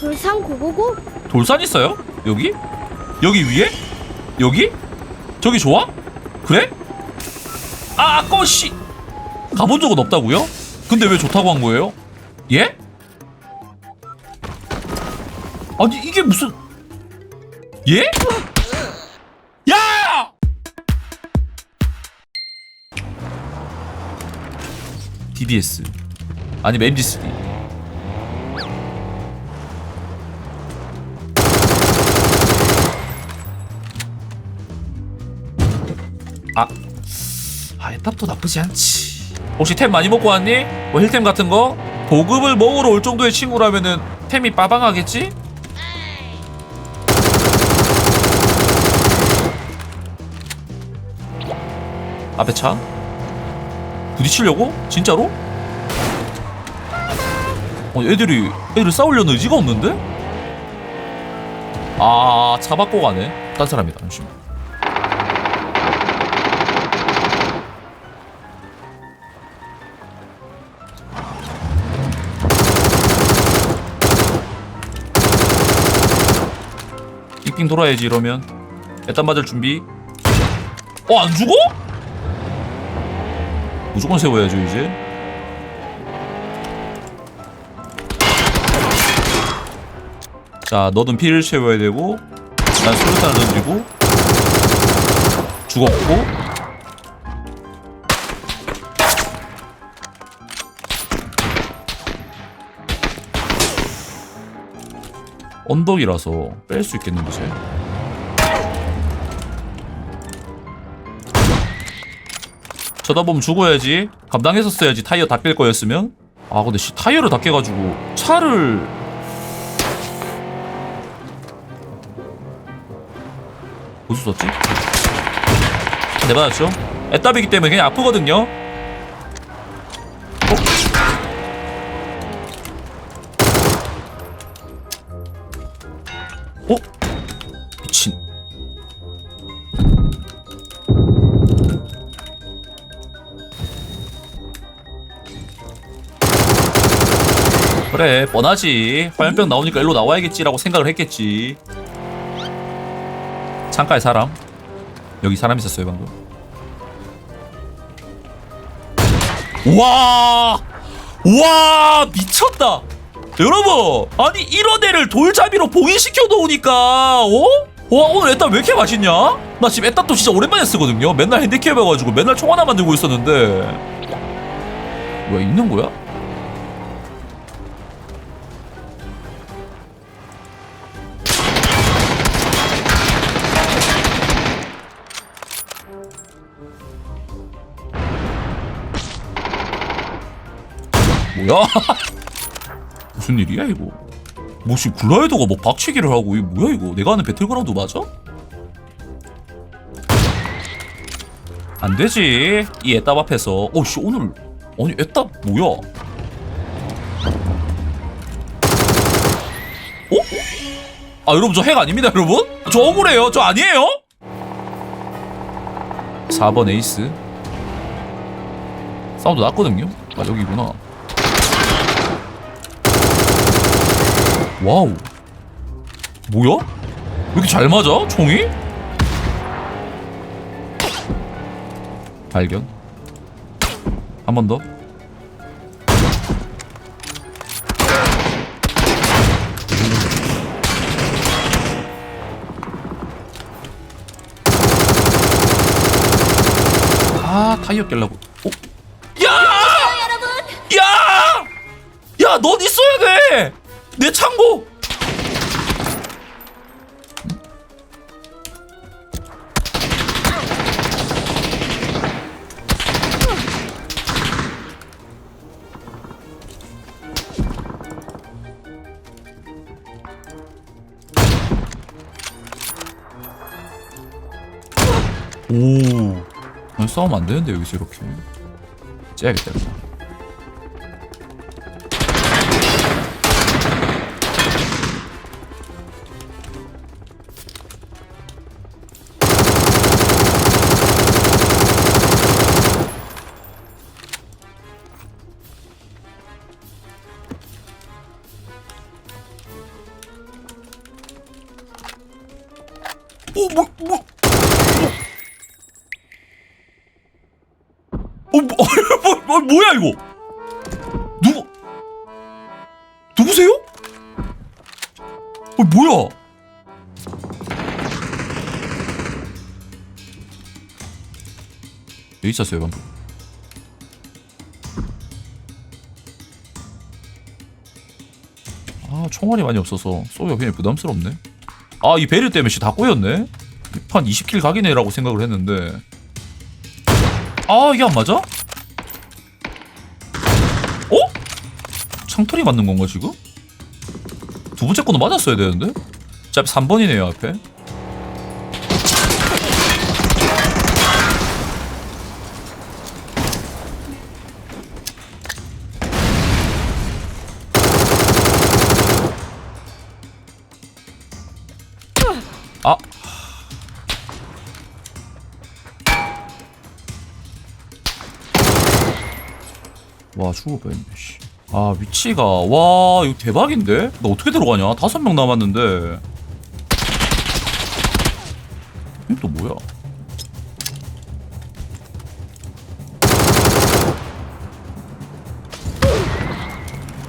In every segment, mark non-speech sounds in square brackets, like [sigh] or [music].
돌산 고고고? 돌산 있어요? 여기? 여기 위에? 여기? 저기 좋아? 그래? 아 아까워 씨 가본 적은 없다고요? 근데 왜 좋다고 한 거예요? 예? 아니 이게 무슨 예? 야! DBS 아니면 MG3 탑도 나쁘지 않지. 혹시 템 많이 먹고 왔니? 뭐 힐템 같은 거? 보급을 먹으러 올 정도의 친구라면은 템이 빠방하겠지? 앞에 차? 부딪히려고? 진짜로? 어, 애들이 애들 싸우려는 의지가 없는데? 아, 차 바꿔 가네. 딴 사람이다. 잠시만. 빙빙 돌아야지 이러면. 일단 맞을 준비. 어 안 죽어? 무조건 세워야죠 이제. 자 너는 피를 채워야 되고 난 수류탄을 던지고 죽었고 언덕이라서 뺄 수 있겠는데 쟤 쳐다보면 죽어야지 감당했었어야지 타이어 다깰 거였으면 아 근데 씨 타이어를 다 깨가지고 차를 어디서 썼지? 네 맞았죠? 애답이기 때문에 그냥 아프거든요 어? 그래 뻔하지 화염병 나오니까 일로 나와야겠지라고 생각을 했겠지 창가에 사람 여기 사람 있었어요 방금 와, 와 미쳤다. 여러분, 아니 이런 애를 돌잡이로 봉인시켜 놓으니까, 어? 와 오늘 애답 왜 이렇게 맛있냐? 나 지금 애답도 진짜 오랜만에 쓰거든요. 맨날 핸디캡 해가지고 맨날 총 하나 만들고 있었는데, 뭐야 있는 거야? 뭐야? [laughs] 무슨 일이야 이거? 뭐 지금 글라이더가 뭐 박치기를 하고 이 뭐야 이거? 내가 아는 배틀그라운드 맞아? 안 되지. 이 애답 앞에서. 어씨 오늘 아니 애답 뭐야? 어? 아 여러분 저 핵 아닙니다 여러분? 저 억울해요. 저 아니에요? 4번 에이스. 사운드 났거든요. 아 여기구나. 와우 뭐야? 왜 이렇게 잘 맞아? 총이? 발견 한 번 더 아 타이어 깰라고 어? 야! 야! 야, 넌 있어야 돼! 내 창고! 오, 난 싸우면 안 되는데 여기서 이렇게. 째야겠다 어, 뭐, 뭐, [laughs] 뭐, 뭐 야, 이거? 누구, 누구세요? 어, 뭐야? 여기 있었어요, 방금. 아, 총알이 많이 없어서 쏘기가 굉장히 부담스럽네. 아, 이 베릴 때문에 다 꼬였네? 한 20킬 각이네라고 생각을 했는데. 아, 이게 안 맞아? 어? 창털이 맞는 건가, 지금? 두 번째 거는 맞았어야 되는데? 자, 3번이네요, 앞에. 와 죽을 뻔했네 씨. 아 위치가 와 이거 대박인데? 나 어떻게 들어가냐? 다섯 명 남았는데 이게 또 뭐야?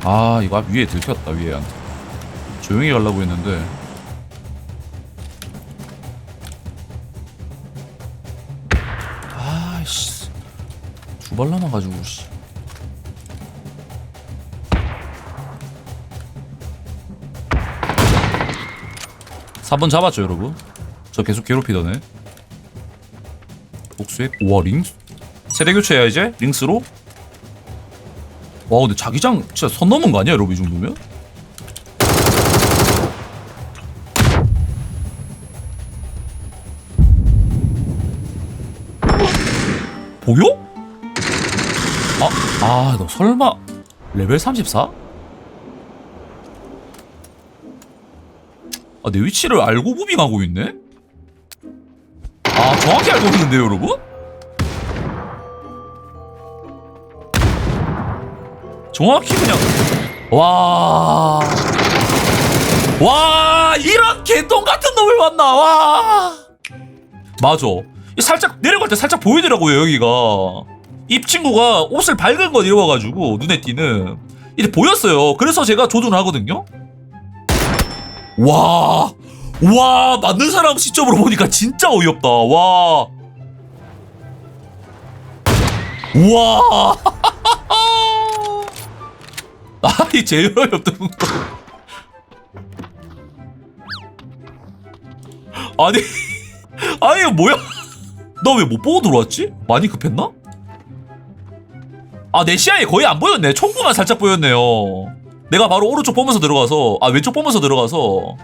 아 이거 앞 위에 들켰다 위에한테 조용히 가려고 했는데 아이씨 두발 남아가지고 씨. 사번 잡았죠 여러분. 저 계속 괴롭히더네 복수해 우와 링스. 세대 교체야 이제 링스로. 와 근데 자기장 진짜 선 넘은 거 아니야 여러분 이 정도면? 보여? 아, 아, 너 설마 레벨 34? 아, 내 위치를 알고 무빙하고 있네? 아, 정확히 알고 있는데요, 여러분? 정확히 그냥 와. 와, 이런 개똥 같은 놈을 만나. 와. 맞아. 이 살짝 내려갈 때 살짝 보이더라고요, 여기가. 이 친구가 옷을 밝은 거 입어 가지고 눈에 띄는 이제 보였어요. 그래서 제가 조준을 하거든요. 와, 와, 맞는 사람 시점으로 보니까 진짜 어이없다. 와, 와, [laughs] 아이 제일 어이없던 거. 아니, [laughs] 아니 뭐야? [laughs] 나 왜 못 보고 들어왔지? 많이 급했나? 아, 내 시야에 거의 안 보였네. 총구만 살짝 보였네요. 내가 바로 오른쪽 보면서 들어가서, 아, 왼쪽 보면서 들어가서.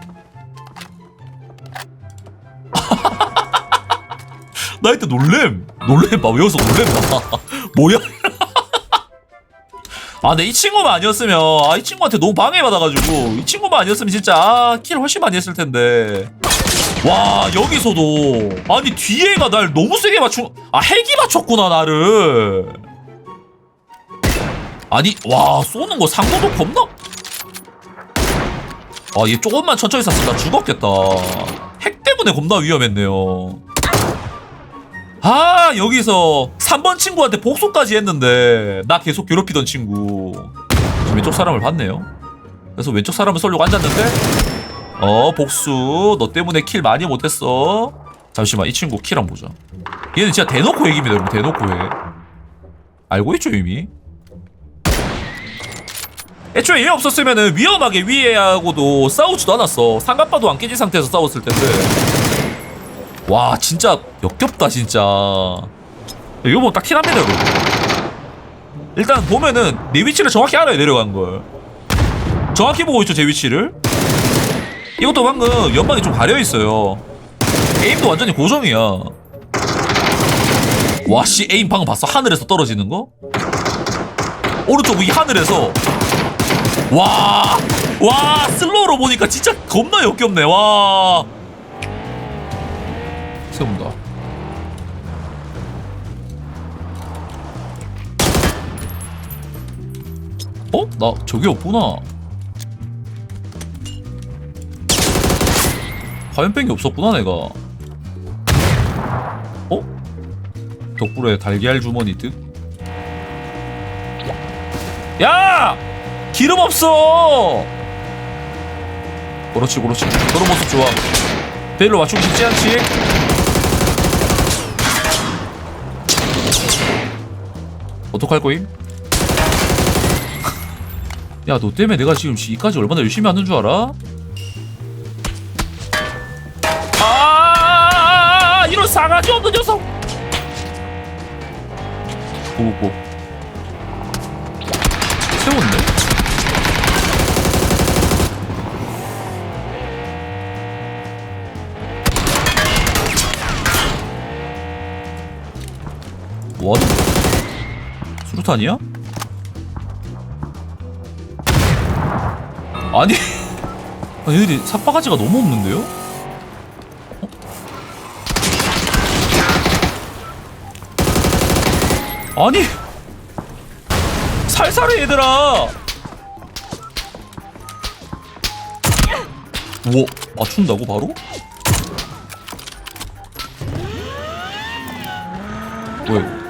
[laughs] 나 이때 놀램. 놀램. 봐. 외워서 놀램. 나. [laughs] 뭐야? [laughs] 아, 근데 이 친구만 아니었으면, 아, 이 친구한테 너무 방해받아가지고, 이 친구만 아니었으면 진짜, 아, 킬 훨씬 많이 했을 텐데. 와, 여기서도. 아니, 뒤에가 날 너무 세게 맞춘, 아, 핵이 맞췄구나, 나를. 아니 와 쏘는 거 상도도 겁나? 아 얘 조금만 천천히 쐈으면 나 죽었겠다. 핵 때문에 겁나 위험했네요. 아 여기서 3번 친구한테 복수까지 했는데 나 계속 괴롭히던 친구. 지금 왼쪽 사람을 봤네요. 그래서 왼쪽 사람을 쏠려고 앉았는데? 어 복수. 너 때문에 킬 많이 못했어. 잠시만 이 친구 킬 한번 보자. 얘는 진짜 대놓고 핵입니다 여러분. 대놓고 핵. 알고 있죠 이미 애초에 얘 없었으면은 위험하게 위에하고도 싸우지도 않았어. 상갑바도 안 깨진 상태에서 싸웠을 텐데. 와, 진짜 역겹다, 진짜. 이거 뭐딱 티납니다, 여러분. 일단 보면은 내 위치를 정확히 알아야 내려간 걸. 정확히 보고 있죠, 제 위치를. 이것도 방금 연방이 좀 가려 있어요. 에임도 완전히 고정이야. 와, 씨, 에임 방금 봤어? 하늘에서 떨어지는 거? 오른쪽 위 하늘에서 와, 와, 슬로우로 보니까 진짜 겁나 역겹네. 와. 세운다. 어? 나 저기 없구나. 화염병이 없었구나 내가. 어? 덕불에 달걀 주머니 득? 야! 기름 없어! 그렇지, 그렇지. 그런 모습 좋아. 베일로 맞추기 쉽지 않지? 어떡할 거임? [laughs] 야, 너 때문에 내가 지금 이까지 얼마나 열심히 하는 줄 알아? 아, 이런 싸가지 없는 녀석! 오고 거야? 수류탄이야? 아니 [laughs] 아니 얘들이 삭바가지가 너무 없는데요? 어? 아니 살살해 얘들아 우와 맞춘다고 바로? 왜?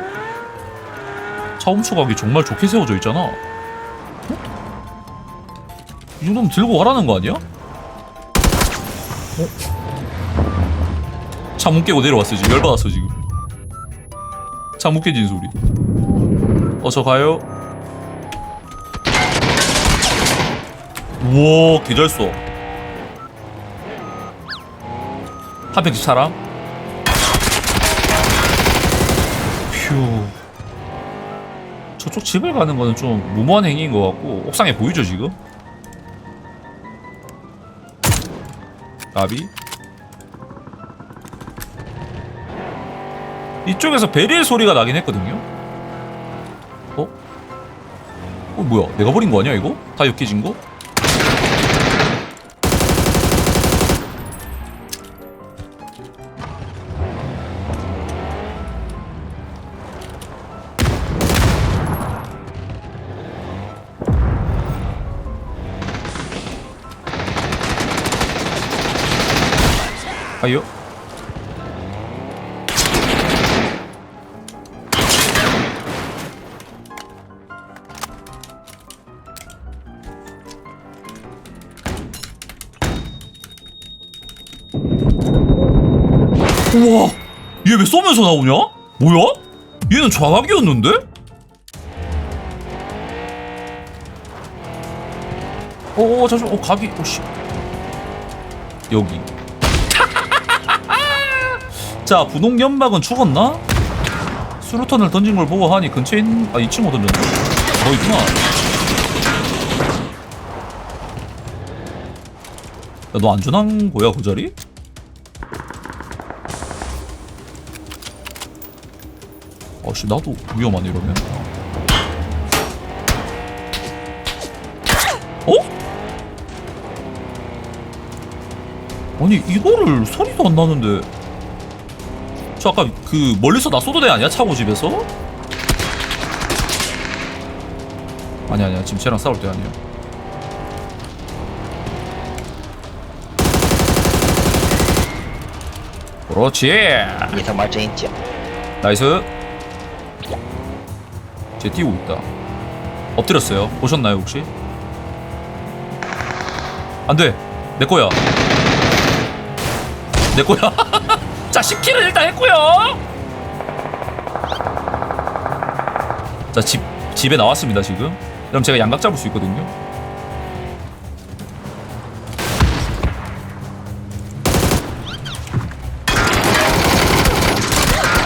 차움 초각이 정말 좋게 세워져 있잖아 어? 이 정도면 들고 가라는 거 아니야? 어? 창문 깨고 내려왔어 지금 열받았어 지금 창문 깨진 소리 어서 가요 우와 개잘 써. 한 평집 사람 휴 저쪽 집을 가는 거는 좀 무모한 행위인 것 같고 옥상에 보이죠 지금? 나비 이쪽에서 베릴 소리가 나긴 했거든요 어? 어 뭐야 내가 버린 거 아니야 이거? 다 욕해진 거? 아요? 우와 얘 왜 쏘면서 나오냐? 뭐야? 얘는 좌각이었는데? 어어 잠시만 어 각이 오씨 여기 자 분홍 연막은 죽었나? 수류탄을 던진 걸 보고 하니 근처에 있는 아이 친구 던졌나? 너 있구나 야너 안전한 거야 그 자리? 아씨 나도 위험하네 이러면 어? 아니 이거를 소리도 안 나는데 저 아까 그 멀리서 나 쏘던 애 아니야? 차고 집에서? 아니 아니야. 지금 쟤랑 싸울 때 아니야 그렇지. 이게 정말 쟤인지. 나이스. 쟤 뛰고 있다. 엎드렸어요. 보셨나요 혹시? 안돼. 내 거야. 내 거야. [laughs] 자 10킬을 일단 했고요 자 집, 집에 나왔습니다 지금 그럼 제가 양각 잡을 수 있거든요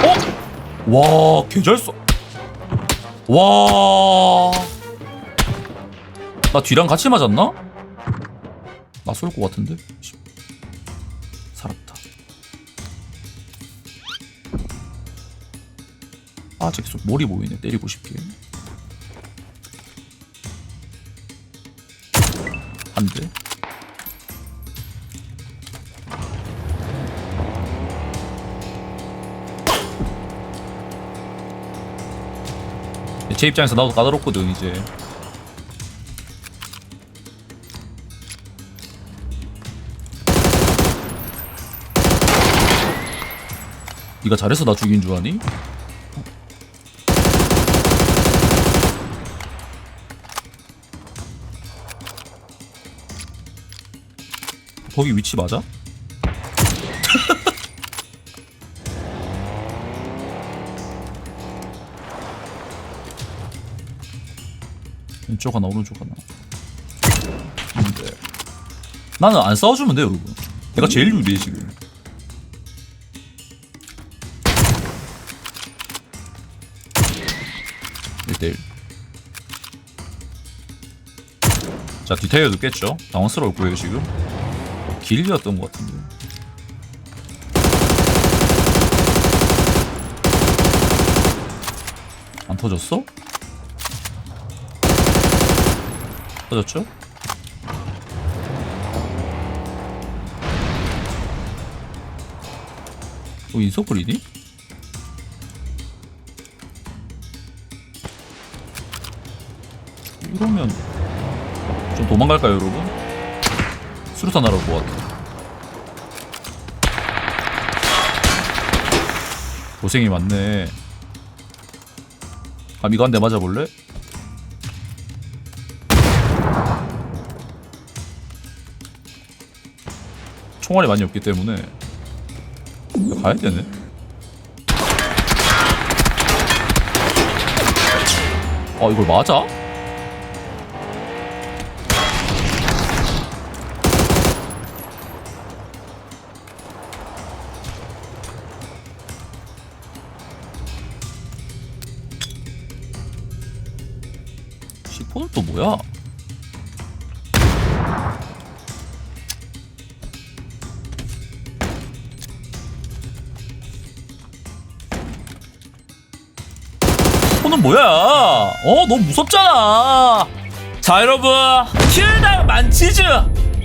어? 와, 개잘 써. 와. 나 뒤랑 같이 맞았나? 나 쏠 것 같은데? 아, 좀 머리 보이네. 때리고 싶게. 안 돼. 제 입장에서 나도 까다롭거든 이제 네가 잘해서 나 죽인 줄 아니? 거기 위치 맞아? [laughs] 왼쪽 하나 오른쪽 하나. 근데 나는 안 싸워주면 돼 여러분. 내가 제일 유리해 지금. 자 디테일도 깼죠? 당황스러울 거예요 지금 길이었던 것 같은데 안 터졌어? 터졌죠? 어 인서클이니? 이러면 좀 도망갈까요 여러분? 수류탄 올것 같아 고생이 많네 아 이거 한 대 맞아볼래? 총알이 많이 없기 때문에 이거 가야 되네 아 이걸 맞아? 뭐야? 시폰은 뭐야? 어 너무 무섭잖아. 자 여러분 킬당 만치즈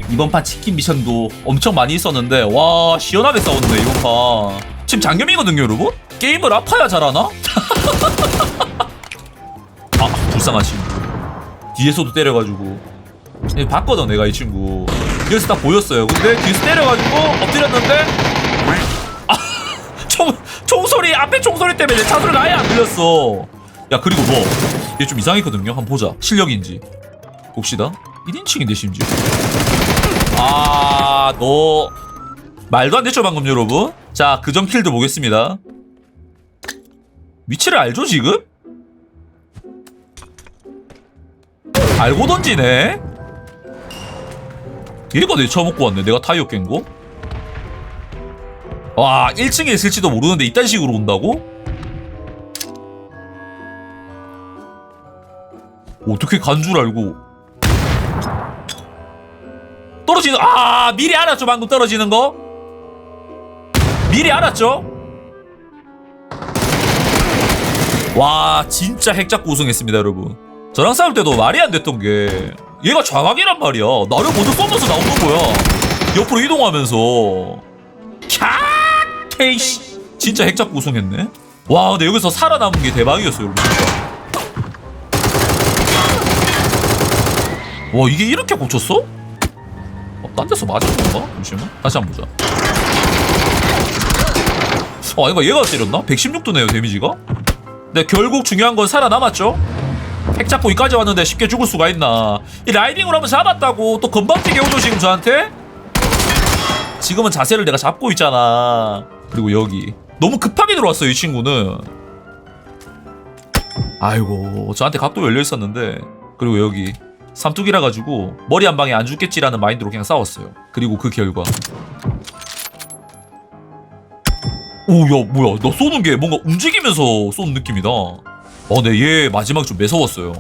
이번 판 치킨 미션도 엄청 많이 있었는데 와 시원하게 싸웠네 이번 판. 지금 장겸이거든요 여러분. 게임을 아파야 잘하나? [laughs] 아 친구. 뒤에서도 때려가지고. 예, 봤거든 내가 이 친구. 여기서 딱 보였어요. 근데 뒤에서 때려가지고 엎드렸는데 아, [laughs] 총, 총소리 앞에 총소리 때문에 내 차소리가 아예 안 들렸어. 야 그리고 뭐얘좀 이상했거든요. 한번 보자. 실력인지. 봅시다. 1인칭인데 심지어. 아너 말도 안 됐죠 방금 여러분? 자 그전 킬도 보겠습니다. 위치를 알죠 지금? 알고 던지네? 얘가 내 처먹고 왔네 내가 타이어 깬 거? 와 1층에 있을지도 모르는데 이딴 식으로 온다고? 어떻게 간 줄 알고 떨어지는 아 미리 알았죠 방금 떨어지는 거? 미리 알았죠? 와 진짜 핵 잡고 우승했습니다 여러분 저랑 싸울 때도 말이 안 됐던 게 얘가 좌각이란 말이야. 나를 먼저 쏘면서 나오는 거야? 옆으로 이동하면서. 캬! 케이씨. 진짜 핵 잡고 우승했네? 와 근데 여기서 살아남은 게 대박이었어요 여러분. 진짜 와 이게 이렇게 고쳤어? 어, 딴 데서 맞은 건가? 잠시만. 다시 한 번 보자. 어 아닌가 얘가 때렸나? 116도 네요 데미지가? 근데 결국 중요한 건 살아남았죠 핵 잡고 이까지 왔는데 쉽게 죽을 수가 있나? 이 라이딩으로 한번 잡았다고? 또 건방지게 오죠 지금 저한테? 지금은 자세를 내가 잡고 있잖아. 그리고 여기. 너무 급하게 들어왔어요 이 친구는. 아이고 저한테 각도 열려 있었는데. 그리고 여기. 삼뚝이라 가지고 머리 한 방에 안 죽겠지라는 마인드로 그냥 싸웠어요. 그리고 그 결과. 오야 뭐야. 너 쏘는 게 뭔가 움직이면서 쏘는 느낌이다 어네 얘 마지막에 좀 매서웠어요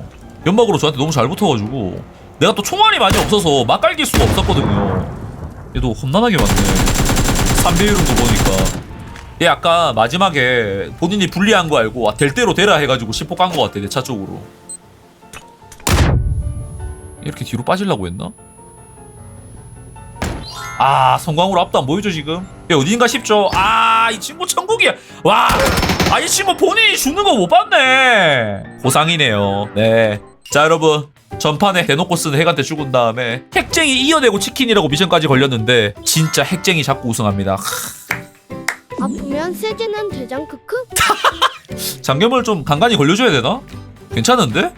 연막으로 저한테 너무 잘 붙어가지고 내가 또 총알이 많이 없어서 막 깔길 수가 없었거든요 얘도 험난하게 맞네 3대1은 거 보니까 얘 아까 마지막에 본인이 불리한 거 알고 아, 될 대로 되라 해가지고 10호 깐 거 같아 내 차 쪽으로 이렇게 뒤로 빠지려고 했나? 아 성광으로 앞도 안 보이죠 지금? 얘 어딘가 싶죠? 아 이 친구 천국이야 와! 아이 친구 본인이 죽는 거 못 봤네 고상이네요 네자 여러분 전판에 대놓고 쓰는 핵한테 죽은 다음에 핵쟁이 이어내고 치킨이라고 미션까지 걸렸는데 진짜 핵쟁이 잡고 우승합니다 아프면 세지는 대장 크크? [laughs] 장염을 좀 간간히 걸려줘야 되나? 괜찮은데?